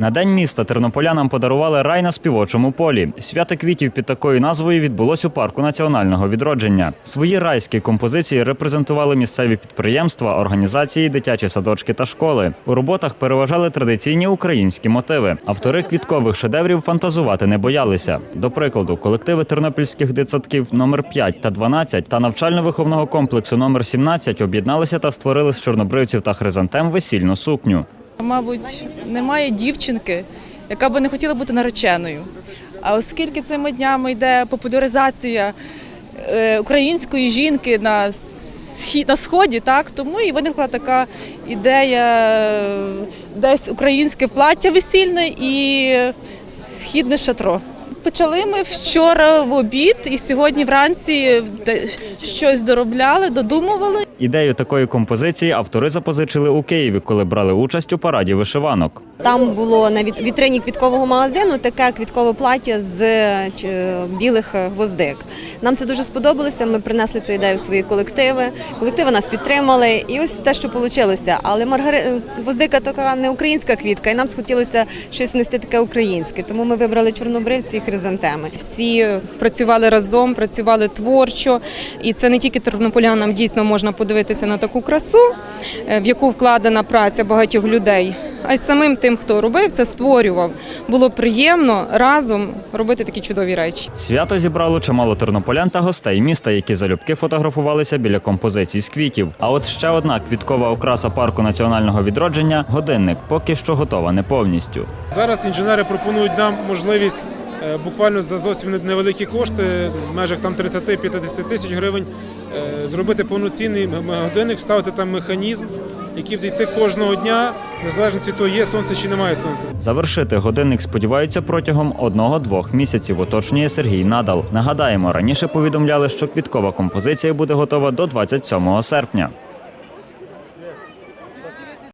На день міста тернополянам подарували рай на співочому полі. Свято квітів під такою назвою відбулось у парку національного відродження. Свої райські композиції репрезентували місцеві підприємства, організації, дитячі садочки та школи. У роботах переважали традиційні українські мотиви. Автори квіткових шедеврів фантазувати не боялися. До прикладу, колективи тернопільських дитсадків номер 5 та 12 та навчально-виховного комплексу номер 17 об'єдналися та створили з чорнобривців та хризантем весільну сукню. Мабуть, немає дівчинки, яка би не хотіла бути нареченою. А оскільки цими днями йде популяризація е, української жінки на схід на сході, так тому і виникла така ідея десь українське плаття весільне і східне шатро. Почали ми вчора в обід, і сьогодні вранці щось доробляли, додумували. Ідею такої композиції автори запозичили у Києві, коли брали участь у параді вишиванок. Там було на вітрині квіткового магазину таке квіткове плаття з білих гвоздик. Нам це дуже сподобалося. Ми принесли цю ідею в свої колективи. Колективи нас підтримали, і ось те, що вийшло. Але маргари... гвоздика така не українська квітка, і нам схотілося щось внести таке українське. Тому ми вибрали чорнобривці і хризантеми. всі працювали разом, працювали творчо, і це не тільки тернополянам дійсно можна подивитися на таку красу, е, в яку вкладена праця багатьох людей. А й самим тим, хто робив це, створював. Було приємно разом робити такі чудові речі. Свято зібрало чимало тернополян та гостей міста, які залюбки фотографувалися біля композицій з квітів. А от ще одна квіткова окраса парку національного відродження годинник, поки що готова не повністю. Зараз інженери пропонують нам можливість буквально за зовсім невеликі кошти, в межах там 30-50 тисяч гривень, е, зробити повноцінний годинник, вставити там механізм, який буде йти кожного дня, незалежно від того, є сонце чи немає сонця. Завершити годинник сподіваються протягом одного-двох місяців. Уточнює Сергій Надал. Нагадаємо, раніше повідомляли, що квіткова композиція буде готова до 27 серпня.